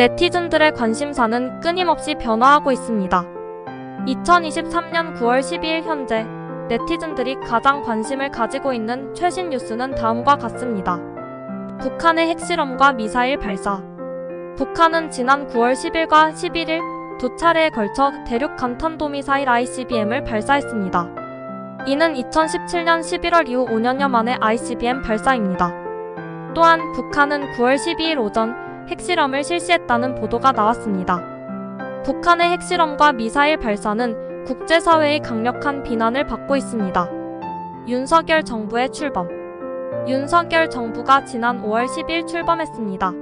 네티즌들의 관심사는 끊임없이 변화하고 있습니다. 2023년 9월 12일 현재 네티즌들이 가장 관심을 가지고 있는 최신 뉴스는 다음과 같습니다. 북한의 핵실험과 미사일 발사. 북한은 지난 9월 10일과 11일 두 차례에 걸쳐 대륙 간탄도미사일 ICBM을 발사했습니다. 이는 2017년 11월 이후 5년여 만의 ICBM 발사입니다. 또한 북한은 9월 12일 오전 핵실험을 실시했다는 보도가 나왔습니다. 북한의 핵실험과 미사일 발사는 국제사회의 강력한 비난을 받고 있습니다. 윤석열 정부의 출범 윤석열 정부가 지난 5월 10일 출범했습니다.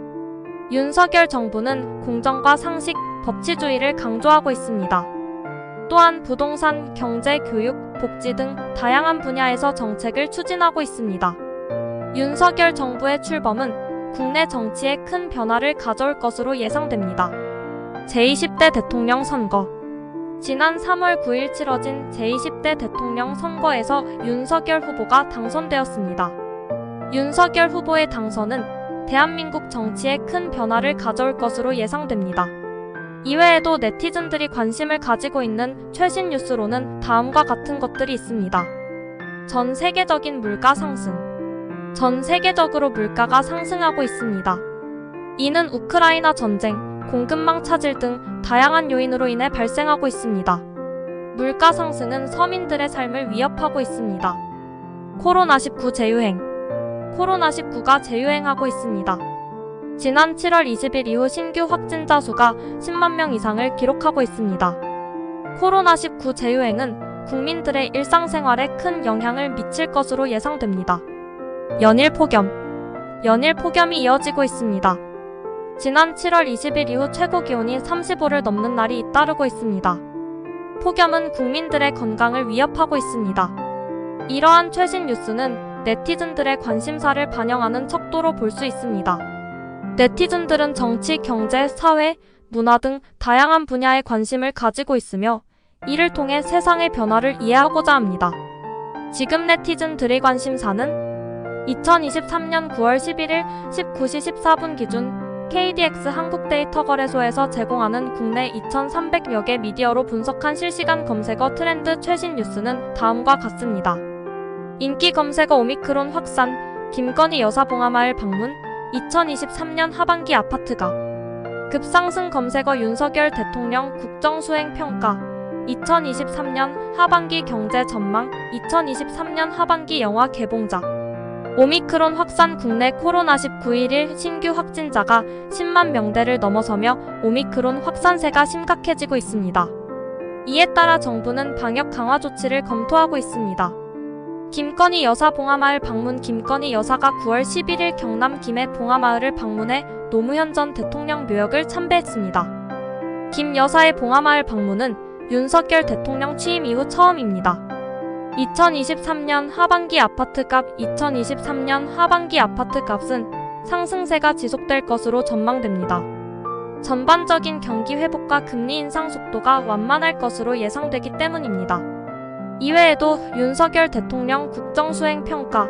윤석열 정부는 공정과 상식, 법치주의를 강조하고 있습니다. 또한 부동산, 경제, 교육, 복지 등 다양한 분야에서 정책을 추진하고 있습니다. 윤석열 정부의 출범은 국내 정치에 큰 변화를 가져올 것으로 예상됩니다. 제20대 대통령 선거 지난 3월 9일 치러진 제20대 대통령 선거에서 윤석열 후보가 당선되었습니다. 윤석열 후보의 당선은 대한민국 정치에 큰 변화를 가져올 것으로 예상됩니다. 이외에도 네티즌들이 관심을 가지고 있는 최신 뉴스로는 다음과 같은 것들이 있습니다. 전 세계적인 물가 상승. 전 세계적으로 물가가 상승하고 있습니다. 이는 우크라이나 전쟁, 공급망 차질 등 다양한 요인으로 인해 발생하고 있습니다. 물가 상승은 서민들의 삶을 위협하고 있습니다. 코로나19 재유행. 코로나19가 재유행하고 있습니다. 지난 7월 20일 이후 신규 확진자 수가 10만 명 이상을 기록하고 있습니다. 코로나19 재유행은 국민들의 일상생활에 큰 영향을 미칠 것으로 예상됩니다. 연일 폭염. 연일 폭염이 이어지고 있습니다. 지난 7월 20일 이후 최고 기온이 35를 넘는 날이 잇따르고 있습니다. 폭염은 국민들의 건강을 위협하고 있습니다. 이러한 최신 뉴스는 네티즌들의 관심사를 반영하는 척도로 볼 수 있습니다. 네티즌들은 정치, 경제, 사회, 문화 등 다양한 분야에 관심을 가지고 있으며 이를 통해 세상의 변화를 이해하고자 합니다. 지금 네티즌들의 관심사는 2023년 9월 11일 19시 14분 기준 KDX 한국데이터거래소에서 제공하는 국내 2,300여 개 미디어로 분석한 실시간 검색어 트렌드 최신 뉴스는 다음과 같습니다. 인기 검색어 오미크론 확산, 김건희 여사 봉하마을 방문, 2023년 하반기 아파트가 급상승 검색어 윤석열 대통령 국정수행 평가 2023년 하반기 경제 전망 2023년 하반기 영화 개봉작 오미크론 확산 국내 코로나19 1일 신규 확진자가 10만 명대를 넘어서며 오미크론 확산세가 심각해지고 있습니다. 이에 따라 정부는 방역 강화 조치를 검토하고 있습니다. 김건희 여사 봉하마을 방문 김건희 여사가 9월 11일 경남 김해 봉하마을을 방문해 노무현 전 대통령 묘역을 참배했습니다. 김 여사의 봉하마을 방문은 윤석열 대통령 취임 이후 처음입니다. 2023년 하반기 아파트값 2023년 하반기 아파트값은 상승세가 지속될 것으로 전망됩니다. 전반적인 경기 회복과 금리 인상 속도가 완만할 것으로 예상되기 때문입니다. 이외에도 윤석열 대통령 국정수행 평가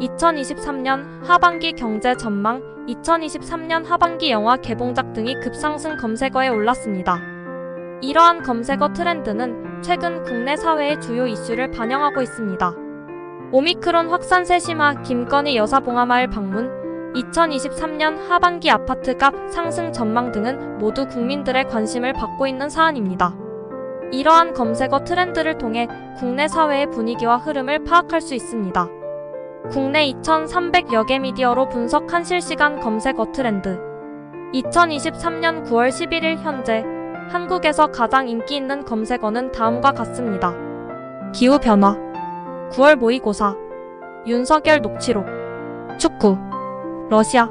2023년 하반기 경제 전망 2023년 하반기 영화 개봉작 등이 급상승 검색어에 올랐습니다. 이러한 검색어 트렌드는 최근 국내 사회의 주요 이슈를 반영하고 있습니다. 오미크론 확산세 심화 김건희 여사 봉하마을 방문 2023년 하반기 아파트값 상승 전망 등은 모두 국민들의 관심을 받고 있는 사안입니다. 이러한 검색어 트렌드를 통해 국내 사회의 분위기와 흐름을 파악할 수 있습니다. 국내 2,300여 개 미디어로 분석한 실시간 검색어 트렌드. 2023년 9월 11일 현재 한국에서 가장 인기 있는 검색어는 다음과 같습니다. 기후변화, 9월 모의고사, 윤석열 녹취록, 축구, 러시아.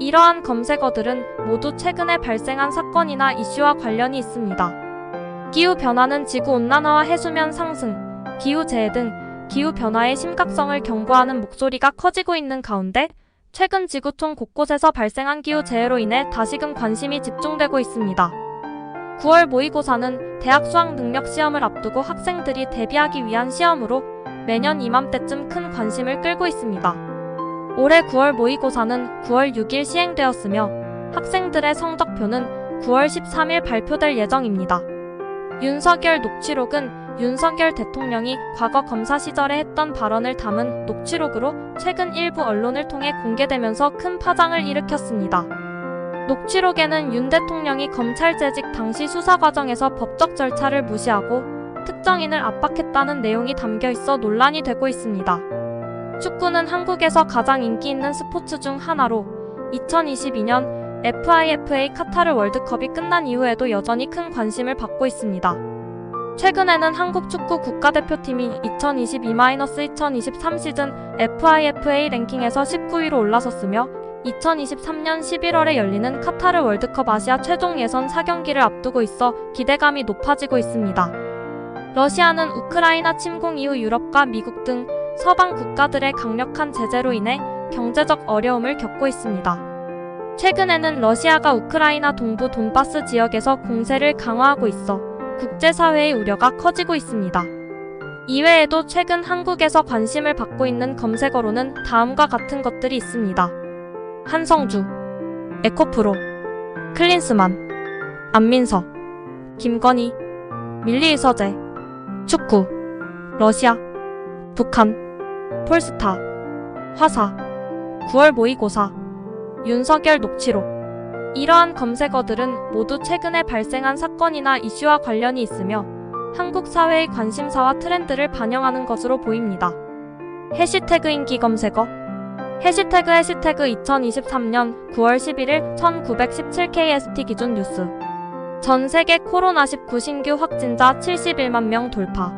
이러한 검색어들은 모두 최근에 발생한 사건이나 이슈와 관련이 있습니다. 기후 변화는 지구 온난화와 해수면 상승, 기후 재해 등 기후 변화의 심각성을 경고하는 목소리가 커지고 있는 가운데 최근 지구촌 곳곳에서 발생한 기후 재해로 인해 다시금 관심이 집중되고 있습니다. 9월 모의고사는 대학 수학 능력 시험을 앞두고 학생들이 대비하기 위한 시험으로 매년 이맘때쯤 큰 관심을 끌고 있습니다. 올해 9월 모의고사는 9월 6일 시행되었으며 학생들의 성적표는 9월 13일 발표될 예정입니다. 윤석열 녹취록은 윤석열 대통령이 과거 검사 시절에 했던 발언을 담은 녹취록으로 최근 일부 언론을 통해 공개되면서 큰 파장을 일으켰습니다. 녹취록에는 윤 대통령이 검찰 재직 당시 수사 과정에서 법적 절차를 무시하고 특정인을 압박했다는 내용이 담겨 있어 논란이 되고 있습니다. 축구는 한국에서 가장 인기 있는 스포츠 중 하나로 2022년 FIFA 카타르 월드컵이 끝난 이후에도 여전히 큰 관심을 받고 있습니다. 최근에는 한국 축구 국가대표팀이 2022-2023 시즌 FIFA 랭킹에서 19위로 올라섰으며 2023년 11월에 열리는 카타르 월드컵 아시아 최종 예선 4경기를 앞두고 있어 기대감이 높아지고 있습니다. 러시아는 우크라이나 침공 이후 유럽과 미국 등 서방 국가들의 강력한 제재로 인해 경제적 어려움을 겪고 있습니다. 최근에는 러시아가 우크라이나 동부 돈바스 지역에서 공세를 강화하고 있어 국제사회의 우려가 커지고 있습니다. 이외에도 최근 한국에서 관심을 받고 있는 검색어로는 다음과 같은 것들이 있습니다. 한성주, 에코프로, 클린스만, 안민서, 김건희, 밀리의서재, 축구, 러시아, 북한, 폴스타, 화사, 9월 모의고사, 윤석열 녹취록. 이러한 검색어들은 모두 최근에 발생한 사건이나 이슈와 관련이 있으며 한국 사회의 관심사와 트렌드를 반영하는 것으로 보입니다. 해시태그 인기 검색어 해시태그 해시태그 2023년 9월 11일 1917KST 기준 뉴스. 전 세계 코로나19 신규 확진자 71만 명 돌파.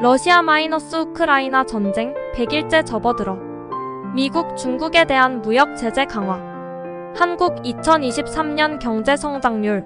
러시아 마이너스 우크라이나 전쟁 100일째 접어들어. 미국 중국에 대한 무역 제재 강화. 한국 2023년 경제 성장률